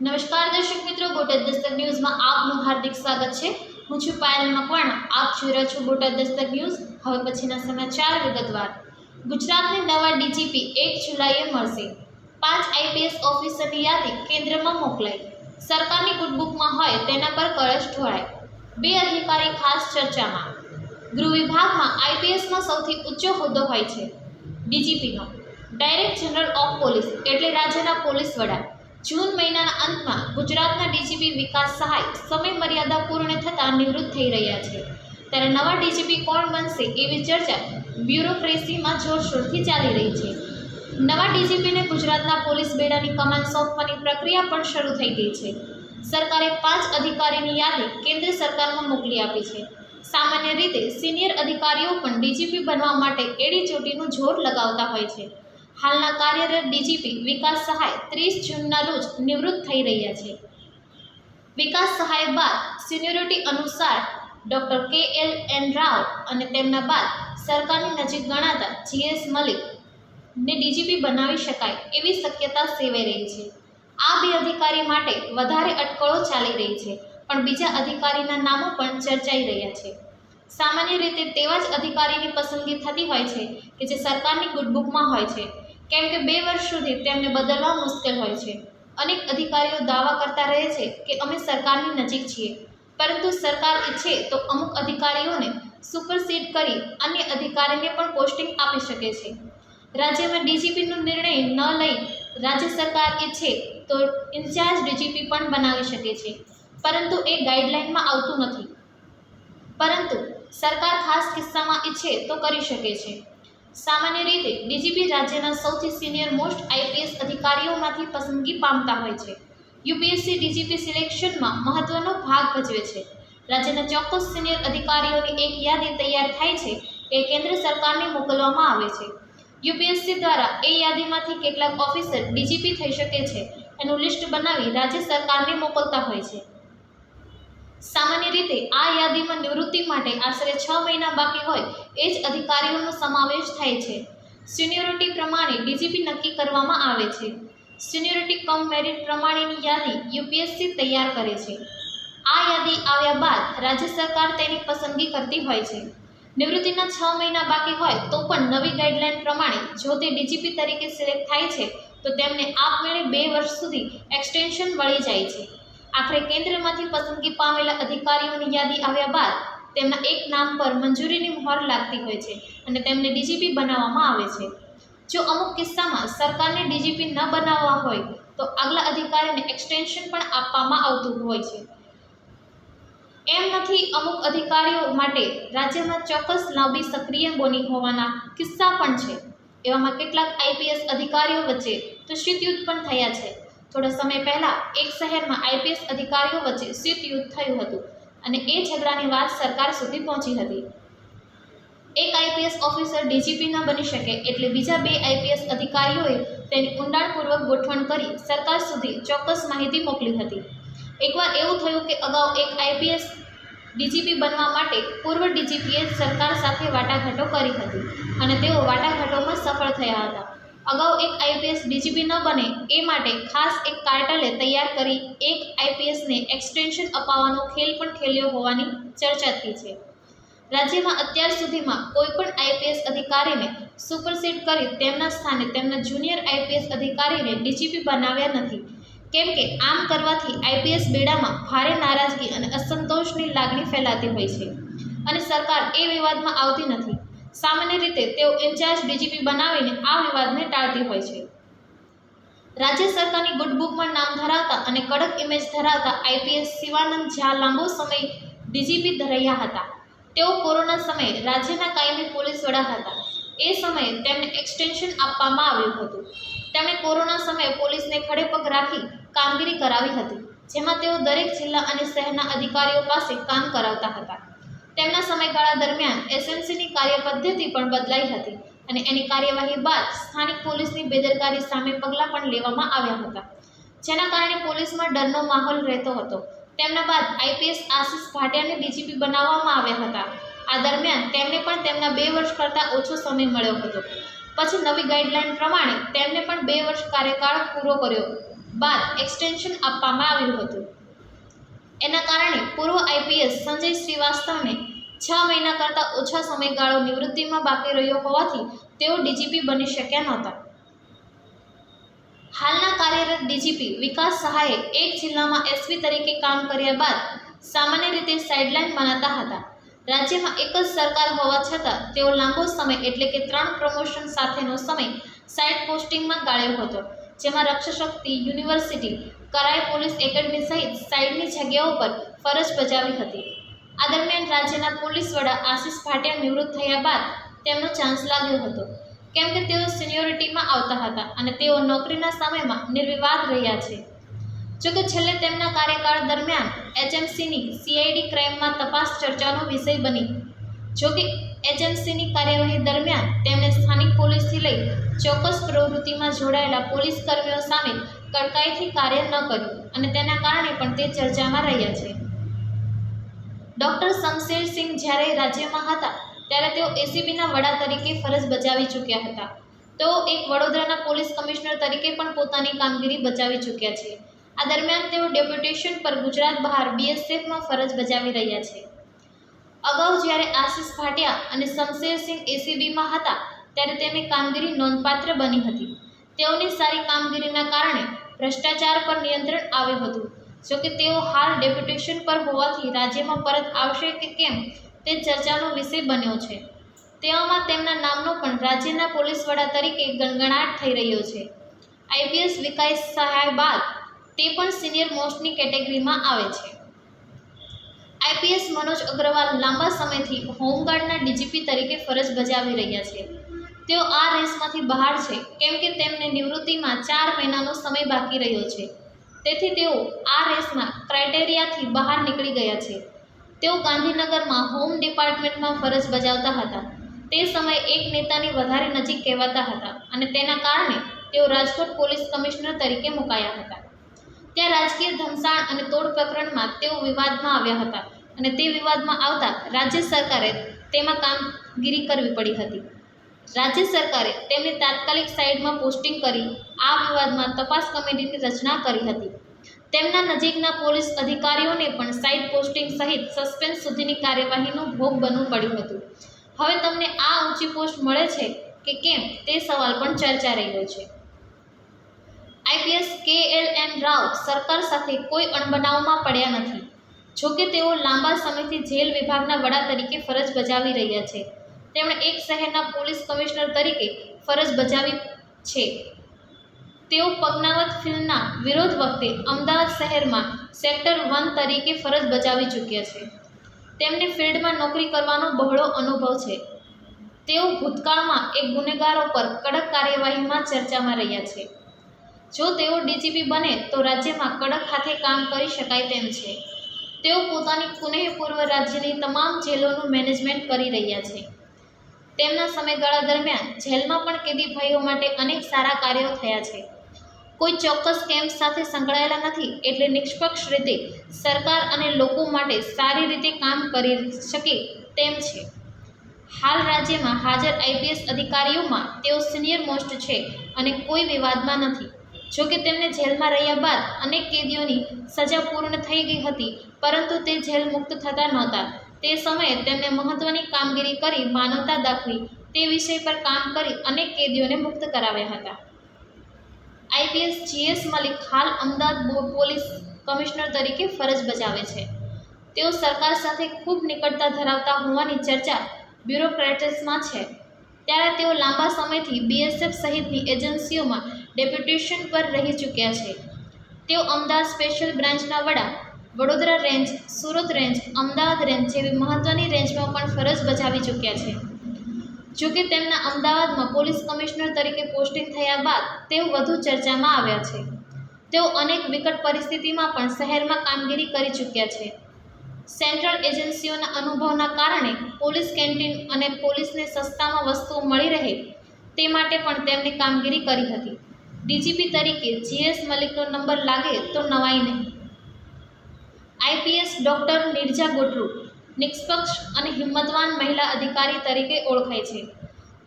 નમસ્કાર દર્શક મિત્રો, બોટાદ દસ્તક ન્યૂઝમાં આપનું હાર્દિક સ્વાગત છે. હું છું પાયલ મકવાણા. આપ જોઈ રહ્યા છો બોટાદ દસ્તક ન્યૂઝ. હવે પછીના સમાચાર વિગતવાર. ગુજરાતને નવા ડીજીપી એક જુલાઈએ મળશે. પાંચ આઈપીએસ ઓફિસરની યાદી કેન્દ્રમાં મોકલાઈ. સરકારની ગુડબુકમાં હોય તેના પર કરજ ઢોળાય. બે અધિકારી ખાસ ચર્ચામાં. ગૃહ વિભાગમાં આઈપીએસમાં સૌથી ઊંચો હોદ્દો હોય છે. ડીજીપીનો. ડાયરેક્ટ જનરલ ઓફ પોલીસ એટલે રાજ્યના પોલીસ વડા. જૂન મહિનાના અંતમાં ગુજરાતના ડીજીપી વિકાસ સહાય સમય મર્યાદા પૂર્ણ થતાં નિવૃત્ત થઈ રહ્યા છે. ત્યારે નવા ડીજીપી કોણ બનશે એવી ચર્ચા બ્યુરોક્રેસીમાં જોરશોરથી ચાલી રહી છે. નવા ડીજીપીને ગુજરાતના પોલીસ બેડાની કમાન સોંપવાની પ્રક્રિયા પણ શરૂ થઈ ગઈ છે. સરકારે પાંચ અધિકારીની યાદી કેન્દ્ર સરકારમાં મોકલી આપી છે. સામાન્ય રીતે સિનિયર અધિકારીઓ પણ ડીજીપી બનવા માટે એડી ચોટીનું જોર લગાવતા હોય છે. હાલના કાર્યરત ડીજીપી વિકાસ સહાય ત્રીસ જૂનના રોજ નિવૃત્ત થઈ રહ્યા છે. વિકાસ સહાય બાદ સિનિયોરિટી અનુસાર ડૉક્ટર કે એલ એન રાવ અને તેમના બાદ સરકારની નજીક ગણાતા જીએસ મલિક ને ડીજીપી બનાવી શકાય એવી શક્યતા સેવાઈ રહી છે. આ બે અધિકારી માટે વધારે અટકળો ચાલી રહી છે, પણ બીજા અધિકારીના નામો પણ ચર્ચાઈ રહ્યા છે. સામાન્ય રીતે તેવા જ અધિકારીની પસંદગી થતી હોય છે કે જે સરકારની ગુડબુકમાં હોય છે. કેમ કે બે વર્ષ સુધી તેમને બદલવા મુશ્કેલ હોય છે. અનેક અધિકારીઓ દાવા કરતા રહે છે કે અમે સરકારની નજીક છીએ. પરંતુ સરકાર ઈચ્છે તો અમુક અધિકારીઓને સુપરસીડ કરી અન્ય અધિકારીને પણ પોસ્ટિંગ આપી શકે છે. રાજ્યમાં ડીજીપીનો નિર્ણય ન લઈ રાજ્ય સરકાર ઈચ્છે તો ઇન્ચાર્જ ડીજીપી પણ બનાવી શકે છે. પરંતુ એ ગાઈડલાઇનમાં આવતું નથી. પરંતુ સરકાર ખાસ કિસ્સામાં ઈચ્છે તો કરી શકે છે. સામાન્ય રીતે ડીજીપી રાજ્યના સૌથી સિનિયર મોસ્ટ આઈપીએસ અધિકારીઓમાંથી પસંદગી પામતા હોય છે. યુપીએસસી ડીજીપી સિલેક્શનમાં મહત્વનો ભાગ ભજવે છે. રાજ્યના ચોક્કસ સિનિયર અધિકારીઓની એક યાદી તૈયાર થાય છે એ કેન્દ્ર સરકારને મોકલવામાં આવે છે. યુપીએસસી દ્વારા એ યાદીમાંથી કેટલાક ઓફિસર ડીજીપી થઈ શકે છે એનું લિસ્ટ બનાવી રાજ્ય સરકારને મોકલતા હોય છે. સામાન્ય રીતે આ યાદીમાં નિવૃત્તિ માટે આશરે છ મહિના બાકી હોય, એ જ અધિકારીઓનો સમાવેશ થાય છે. સિનિયોરિટી પ્રમાણે ડીજીપી નક્કી કરવામાં આવે છે. સિનિયોરિટી કમ મેરિટ પ્રમાણેની યાદી યુપીએસસી તૈયાર કરે છે. આ યાદી આવ્યા બાદ રાજ્ય સરકાર તેની પસંદગી કરતી હોય છે. નિવૃત્તિના છ મહિના બાકી હોય તો પણ નવી ગાઈડલાઇન પ્રમાણે જો તે ડીજીપી તરીકે સિલેક્ટ થાય છે, તો તેમને આપમેળે બે વર્ષ સુધી એક્સટેન્શન મળી જાય છે. આખરે કેન્દ્રમાંથી પસંદગી પામેલા અધિકારીઓની યાદી આવ્યા બાદ તેમના એક નામ પર મંજૂરીની મહોર લાગતી હોય છે અને તેમને ડીજીપી બનાવવામાં આવે છે. જો અમુક કિસ્સામાં સરકારને ડીજીપી ન બનાવવા હોય, તો આગલા અધિકારીને એક્સટેન્શન પણ આપવામાં આવતું હોય છે. એમ નથી, અમુક અધિકારીઓ માટે રાજ્યમાં ચોક્કસ લાંબી સક્રિય બોની હોવાના કિસ્સા પણ છે. એવામાં કેટલાક આઈપીએસ અધિકારીઓ વચ્ચે તો શીતયુદ્ધ પણ થયા છે. થોડા સમય પહેલાં એક શહેરમાં આઈપીએસ અધિકારીઓ વચ્ચે શીતયુદ્ધ થયું હતું અને એ ઝઘડાની વાત સરકાર સુધી પહોંચી હતી. એક આઈપીએસ ઓફિસર ડીજીપી ન બની શકે એટલે બીજા બે આઈપીએસ અધિકારીઓએ તેની ઊંડાણપૂર્વક ગોઠવણ કરી સરકાર સુધી ચોક્કસ માહિતી મોકલી હતી. એકવાર એવું થયું કે અગાઉ એક આઈપીએસ ડીજીપી બનવા માટે પૂર્વ ડીજીપીએ સરકાર સાથે વાટાઘાટો કરી હતી અને તેઓ વાટાઘાટોમાં સફળ થયા હતા. અગાઉ એક આઈપીએસ ડીજીપી ન બને એ માટે ખાસ એક કાર્ટલે તૈયાર કરી એક આઈપીએસને એક્સટેન્શન અપાવવાનો ખેલ પણ ખેલ્યો હોવાની ચર્ચા થઈ છે. રાજ્યમાં અત્યાર સુધીમાં કોઈ પણ આઈપીએસ અધિકારીને સુપરસીડ કરી તેમના સ્થાને તેમના જુનિયર આઈપીએસ અધિકારીને ડીજીપી બનાવ્યા નથી. કેમ કે આમ કરવાથી આઈપીએસ બેડામાં ભારે નારાજગી અને અસંતોષની લાગણી ફેલાતી હોય છે અને સરકાર એ વિવાદમાં આવતી નથી. સામાન્ય રીતે તેઓ ઇન્ચાર્જ ડીજીપી બનાવીને આ વિવાદને ટાળતી હોય છે. રાજ્ય સરકારની ગુડબુકમાં નામ ધરાવતા અને કડક ઇમેજ ધરાવતા આઈપીએસ શિવાનંદ ઝા લાંબો સમય ડીજીપી રહ્યા હતા. તેઓ કોરોના સમયે રાજ્યના કાયમી પોલીસ વડા હતા. એ સમયે તેમને એક્સટેન્શન આપવામાં આવ્યું હતું. તેમણે કોરોના સમયે પોલીસને ખડે પગ રાખી કામગીરી કરાવી હતી, જેમાં તેઓ દરેક જિલ્લા અને શહેરના અધિકારીઓ પાસે કામ કરાવતા હતા. તેમના સમયગાળા દરમિયાન એસએમસીની કાર્યપદ્ધતિ પણ બદલાઈ હતી અને એની કાર્યવાહી બાદ સ્થાનિક પોલીસની બેદરકારી સામે પગલાં પણ લેવામાં આવ્યા હતા. જેના કારણે પોલીસમાં ડરનો માહોલ રહેતો હતો. તેમના બાદ આઈપીએસ આશિષ ભાટિયાને ડીજીપી બનાવવામાં આવ્યા હતા. આ દરમિયાન તેમને પણ તેમના બે વર્ષ કરતાં ઓછો સમય મળ્યો હતો. પછી નવી ગાઈડલાઇન પ્રમાણે તેમને પણ બે વર્ષ કાર્યકાળ પૂરો કર્યો. બાદ એક્સટેન્શન આપવામાં આવ્યું હતું. એના કારણે પૂર્વ આઈપીએસ સંજય શ્રીવાસ્તવને છ મહિના કરતાં ઓછા સમયગાળો નિવૃત્તિમાં બાકી રહ્યો હોવાથી તેઓ ડીજીપી બની શક્યા નહોતા. હાલના કાર્યરત ડીજીપી વિકાસ સહાયે એક જિલ્લામાં એસપી તરીકે કામ કર્યા બાદ સામાન્ય રીતે સાઇડલાઇન મનાતા હતા. રાજ્યમાં એક જ સરકાર હોવા છતાં તેઓ લાંબો સમય એટલે કે ત્રણ પ્રમોશન સાથેનો સમય સાઇડ પોસ્ટિંગમાં ગાળ્યો હતો, જેમાં Rakshashakti university Karai police academy સહિત સાઇડની જગ્યાઓ પર ફરજ બજાવી હતી. આ દરમિયાન રાજ્યના પોલીસ વડા આશિષ ભાટિયા નિવૃત્ત થયા બાદ તેમનો ચાન્સ લાગ્યો હતો. કેમ કે તેઓ સિનિયોરિટીમાં આવતા હતા અને તેઓ નોકરીના સમયમાં નિર્વિવાદ રહ્યા છે. જોકે છેલ્લે તેમના કાર્યકાળ દરમિયાન એચએમસીની સીઆઈડી ક્રાઇમમાં તપાસ ચર્ચાનો વિષય બની. જોકે એજન્સીની કાર્યવાહી દરમિયાન તેમણે સ્થાનિક પોલીસથી લઈ ચોક્કસ પ્રવૃત્તિમાં જોડાયેલા પોલીસ કર્મીઓ સામે કડકાઈથી કાર્ય ન કર્યું અને તેના કારણે પણ તે ચર્ચામાં રહ્યા છે. ડૉક્ટર શમશેર સિંહ જ્યારે રાજ્યમાં હતા, ત્યારે તેઓ એસીબીના વડા તરીકે ફરજ બજાવી ચૂક્યા હતા. તેઓ એક વડોદરાના પોલીસ કમિશનર તરીકે પણ પોતાની કામગીરી બજાવી ચૂક્યા છે. આ દરમિયાન તેઓ ડેપ્યુટેશન પર ગુજરાત બહાર બીએસએફમાં ફરજ બજાવી રહ્યા છે. અગાઉ જ્યારે આશિષ ભાટિયા અને શમશેરસિંહ એસીબીમાં હતા, ત્યારે તેમની કામગીરી નોંધપાત્ર બની હતી. તેઓની સારી કામગીરીના કારણે ભ્રષ્ટાચાર પર નિયંત્રણ આવ્યું હતું. જોકે તેઓ હાલ ડેપ્યુટેશન પર હોવાથી રાજ્યમાં પરત આવશે કે કેમ તે ચર્ચાનો વિષય બન્યો છે. તેવામાં તેમના નામનો પણ રાજ્યના પોલીસ વડા તરીકે ગણગણાટ થઈ રહ્યો છે. આઈપીએસ વિકાસ સહાય બાદ તે પણ સિનિયર મોસ્ટની કેટેગરીમાં આવે છે. આઈપીએસ મનોજ અગ્રવાલ લાંબા સમયથી હોમગાર્ડના ડીજીપી તરીકે ફરજ બજાવી રહ્યા છે. તેઓ આ રેસમાંથી બહાર છે, કેમ કે તેમને નિવૃત્તિમાં ચાર મહિનાનો સમય બાકી રહ્યો છે. તેથી તેઓ આ રેસમાં ક્રાઇટેરિયાથી બહાર નીકળી ગયા છે. તેઓ ગાંધીનગરમાં હોમ ડિપાર્ટમેન્ટમાં ફરજ બજાવતા હતા. તે સમયે એક નેતાની વધારે નજીક કહેવાતા હતા અને તેના કારણે તેઓ રાજકોટ પોલીસ કમિશનર તરીકે મુકાયા હતા. ત્યાં રાજકીય ધમસાણ અને તોડ પ્રકરણમાં તેઓ વિવાદમાં આવ્યા હતા અને તે વિવાદમાં આવતા રાજ્ય સરકારે તેમાં કામગીરી કરવી પડી હતી. રાજ્ય સરકારે તેમની તાત્કાલિક સાઇડમાં પોસ્ટિંગ કરી આ વિવાદમાં તપાસ કમિટીની રચના કરી હતી. તેમના નજીકના પોલીસ અધિકારીઓને પણ સાઇડ પોસ્ટિંગ સહિત સસ્પેન્સ સુધીની કાર્યવાહીનો ભોગ બનવું પડ્યું હતું. હવે તમને આ ઊંચી પોસ્ટ મળે છે કે કેમ તે સવાલ પણ ચર્ચા રહ્યો છે. આઈપીએસ કે એલ એન રાવ સરકાર સાથે કોઈ અણબનાવમાં પડ્યા નથી. જોકે તેઓ લાંબા સમયથી જેલ વિભાગના વડા તરીકે ફરજ બજાવી રહ્યા છે. તેમણે એક શહેરના પોલીસ કમિશનર તરીકે ફરજ બજાવી છે. તેઓ પગનાવત ફિલ્મના વિરોધ વખતે અમદાવાદ શહેરમાં સેક્ટર વન તરીકે ફરજ બજાવી ચૂક્યા છે. તેમને ફિલ્ડમાં નોકરી કરવાનો બહોળો અનુભવ છે. તેઓ ભૂતકાળમાં એક ગુનેગારો પર કડક કાર્યવાહીમાં ચર્ચામાં રહ્યા છે. જો તેઓ ડીજીપી બને તો રાજ્યમાં કડક હાથે કામ કરી શકાય તેમ છે. તેઓ પોતાની પુનઃપૂર્વ રાજ્યની તમામ જેલોનું મેનેજમેન્ટ કરી રહ્યા છે. તેમના સમયગાળા દરમિયાન જેલમાં પણ કેદી ભાઈઓ માટે અનેક સારા કાર્યો થયા છે. કોઈ ચોક્કસ કેમ્પ સાથે સંકળાયેલા નથી એટલે નિષ્પક્ષ રીતે સરકાર અને લોકો માટે સારી રીતે કામ કરી શકે તેમ છે. હાલ રાજ્યમાં હાજર આઈપીએસ અધિકારીઓમાં તેઓ સિનિયર મોસ્ટ છે અને કોઈ વિવાદમાં નથી. જોકે તેમને જેલમાં રહ્યા બાદ અનેક કેદીઓની સજા પૂર્ણ થઈ ગઈ હતી, પરંતુ તે જેલ મુક્ત થતા નહોતા. તે સમયે તેમણે મહત્ત્વની કામગીરી કરી માનવતા દાખવી તે વિષય પર કામ કરી અનેક કેદીઓને મુક્ત કરાવ્યા હતા. આઈપીએસ જીએસ મલિક હાલ અમદાવાદ પોલીસ કમિશનર તરીકે ફરજ બજાવે છે. તેઓ સરકાર સાથે ખૂબ નિકટતા ધરાવતા હોવાની ચર્ચા બ્યુરોક્રેટ્સમાં છે. ત્યારે તેઓ લાંબા સમયથી બીએસએફ સહિતની એજન્સીઓમાં ડેપ્યુટેશન પર રહી ચૂક્યા છે. તેઓ અમદાવાદ સ્પેશિયલ બ્રાન્ચના વડા Vadodara range, Surat range, Ahmedabad range જેવી મહત્ત્વની રેન્જમાં પણ ફરજ બજાવી ચૂક્યા છે. જોકે તેમના અમદાવાદમાં પોલીસ કમિશનર તરીકે પોસ્ટિંગ થયા બાદ તેઓ વધુ ચર્ચામાં આવ્યા છે. તેઓ અનેક વિકટ પરિસ્થિતિમાં પણ શહેરમાં કામગીરી કરી ચૂક્યા છે. સેન્ટ્રલ એજન્સીઓના અનુભવના કારણે પોલીસ કેન્ટીન અને પોલીસને સસ્તામાં વસ્તુઓ મળી રહે તે માટે પણ તેમણે કામગીરી કરી હતી. ડીજીપી તરીકે જીએસ મલિકનો નંબર લાગે તો નવાઈ નહીં. આઈપીએસ ડૉક્ટર નિર્જા ગોટરુ, નિષ્પક્ષ અને હિંમતવાન મહિલા અધિકારી તરીકે ઓળખાય છે.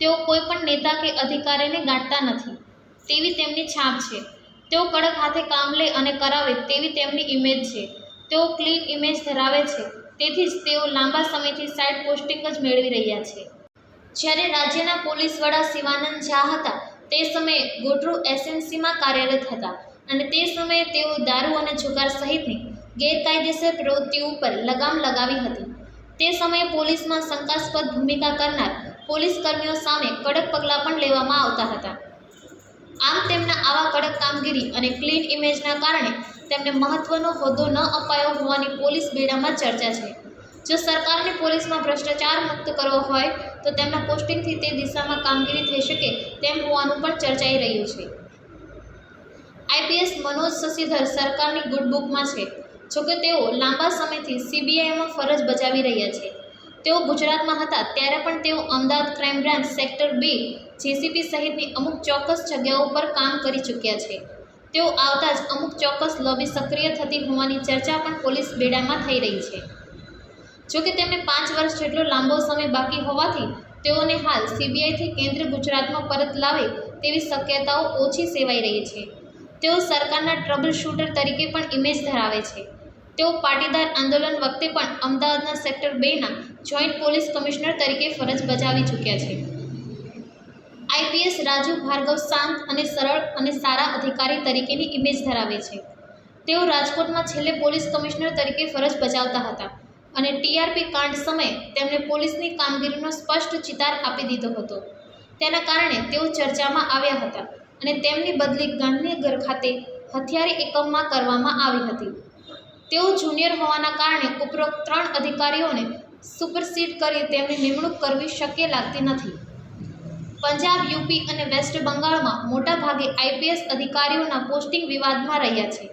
તેઓ કોઈ પણ નેતા કે અધિકારીને ગાંઠતા નથી. તેવી તેમની છાપ છે. તેઓ કડક હાથે કામ લે અને કરાવે તેવી તેમની ઇમેજ છે. તેઓ ક્લીન ઇમેજ ધરાવે છે. તેથી જ તેઓ લાંબા સમયથી સાઇડ પોસ્ટિંગ જ મેળવી રહ્યા છે. જ્યારે રાજ્યના પોલીસ વડા શિવાનંદ ઝા હતા, તે સમયે ગોટરુ એસએમસીમાં કાર્યરત હતા અને તે સમયે તેઓ દારૂ અને જુગાર સહિતની ગેરકાયદેસર પ્રવૃત્તિઓ ઉપર લગામ લગાવી હતી. તે સમયે પોલીસમાં શંકાસ્પદ ભૂમિકા કરનાર પોલીસ કર્મીઓ સામે કડક પગલાં પણ લેવામાં આવતા હતા. આમ તેમના આવા કડક કામગીરી અને ક્લીન ઇમેજના કારણે તેમને મહત્વનો હોદ્દો ન અપાયો હોવાની પોલીસ બેડામાં ચર્ચા છે. જો સરકારને પોલીસમાં ભ્રષ્ટાચાર મુક્ત કરવો હોય, તો તેમના પોસ્ટિંગથી તે દિશામાં કામગીરી થઈ શકે તેમ હોવાનું પણ ચર્ચાઈ રહ્યું છે. આઈપીએસ મનોજ શશીધર સરકારની ગુડ બુકમાં છે. જોકે તેઓ લાંબા સમયથી સીબીઆઈમાં ફરજ બજાવી રહ્યા છે. તેઓ ગુજરાતમાં હતા ત્યારે પણ તેઓ અમદાવાદ ક્રાઇમ બ્રાન્ચ સેક્ટર બે, જેસીબી સહિતની અમુક ચોક્કસ જગ્યાઓ પર કામ કરી ચૂક્યા છે. તેઓ આવતા જ અમુક ચોક્કસ લોબી સક્રિય થતી હોવાની ચર્ચા પણ પોલીસ બેડામાં થઈ રહી છે. જોકે તેમને પાંચ વર્ષ જેટલો લાંબો સમય બાકી હોવાથી તેઓને હાલ સીબીઆઈથી કેન્દ્ર ગુજરાતમાં પરત લાવે તેવી શક્યતાઓ ઓછી સેવાઈ રહી છે. તેઓ સરકારના ટ્રબલ શૂટર તરીકે પણ ઇમેજ ધરાવે છે. તેઓ પાટીદાર આંદોલન વખતે પણ અમદાવાદના સેક્ટર બેના જોઈન્ટ પોલીસ કમિશનર તરીકે ફરજ બજાવી ચૂક્યા છે. આઈપીએસ રાજુ ભાર્ગવ શાંત અને સરળ અને સારા અધિકારી તરીકેની ઇમેજ ધરાવે છે. તેઓ રાજકોટમાં છેલ્લે પોલીસ કમિશનર તરીકે ફરજ બજાવતા હતા અને ટીઆરપી કાંડ સમયે તેમણે પોલીસની કામગીરીનો સ્પષ્ટ ચિતાર આપી દીધો હતો. તેના કારણે તેઓ ચર્ચામાં આવ્યા હતા અને તેમની બદલી ગાંધીનગર ખાતે હથિયારી એકમમાં કરવામાં આવી હતી. તેઓ જુનિયર હોવાના કારણે ઉપરોક્ત ત્રણ અધિકારીઓને સુપરસીડ કરી તેમની નિમણૂક કરવી શક્ય લાગતી નથી. પંજાબ, યુપી અને વેસ્ટ બંગાળમાં મોટાભાગે આઈપીએસ અધિકારીઓના પોસ્ટિંગ વિવાદમાં રહ્યા છે.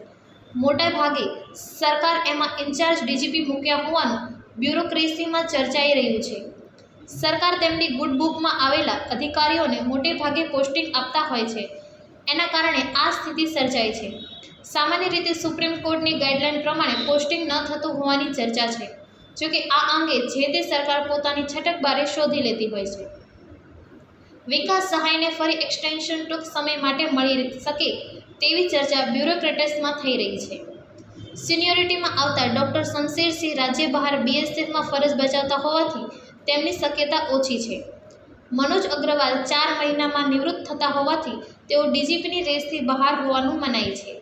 મોટાભાગે સરકાર એમાં ઇન્ચાર્જ ડીજીપી મૂક્યા હોવાનું બ્યુરોક્રેસીમાં ચર્ચાઈ રહ્યું છે. સરકાર તેમની ગુડ બુકમાં આવેલા અધિકારીઓને મોટે ભાગે પોસ્ટિંગ આપતા હોય છે. એના કારણે આ સ્થિતિ સર્જાય છે. સામાન્ય રીતે સુપ્રીમ કોર્ટની ગાઈડલાઈન પ્રમાણે પોસ્ટિંગ ન થતું હોવાની ચર્ચા છે. જોકે આ અંગે જે તે સરકાર પોતાની છટક બારે શોધી લેતી હોય છે. વિકાસ સહાયને ફરી એક્સટેન્શન ટૂંક સમય માટે મળી શકે તેવી ચર્ચા બ્યુરોક્રેટસમાં થઈ રહી છે. સિનિયોરિટીમાં આવતા ડૉક્ટર શમશેરસિંહ રાજ્ય બહાર બીએસએફમાં ફરજ બજાવતા હોવાથી તેમની શક્યતા ઓછી છે. મનોજ અગ્રવાલ ચાર મહિનામાં નિવૃત્ત થતા હોવાથી તેઓ ડીજીપીની રેસથી બહાર હોવાનું મનાય છે.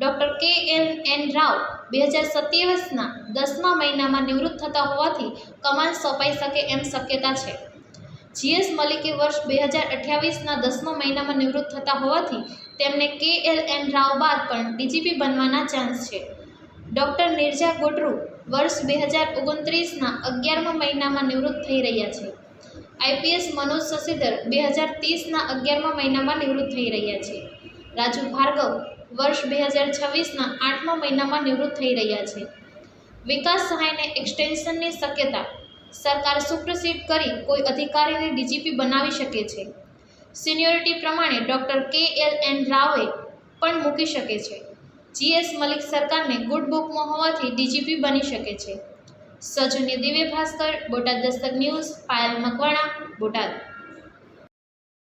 ડૉક્ટર કે એલ એન રાવ બે હજાર સત્યાવીસના દસમા મહિનામાં નિવૃત્ત થતા હોવાથી કમાન સોંપાઈ શકે એમ શક્યતા છે. જીએસ મલિકે વર્ષ બે હજાર અઠ્યાવીસના દસમા મહિનામાં નિવૃત્ત થતા હોવાથી તેમને કે એલ એન રાવ બાદ પણ ડીજીપી બનવાના ચાન્સ છે. ડૉક્ટર નિર્જા ગોટરુ વર્ષ બે હજાર ઓગણત્રીસના અગિયારમા મહિનામાં નિવૃત્ત થઈ રહ્યા છે. આઈપીએસ મનોજ શશીધર બે હજાર ત્રીસના અગિયારમા મહિનામાં નિવૃત્ત થઈ રહ્યા છે. રાજુ ભાર્ગવ વર્ષ બે હજાર છવ્વીસના આઠમા મહિનામાં નિવૃત્ત થઈ રહ્યા છે. વિકાસ સહાયને એક્સટેન્શનની શક્યતા સરકાર સુપ્રસિડ કરી કોઈ અધિકારીને ડીજીપી બનાવી શકે છે. સિનિયોરિટી પ્રમાણે ડૉક્ટર કે એલ એન રાવે પણ મૂકી શકે છે. જીએસ મલિક સરકારને ગુડ બુકમાં હોવાથી ડીજીપી બની શકે છે. સજુની દિવ્ય ભાસ્કર, બોટાદ દસ્તક ન્યૂઝ, પાયલ મકવાણા, બોટાદ.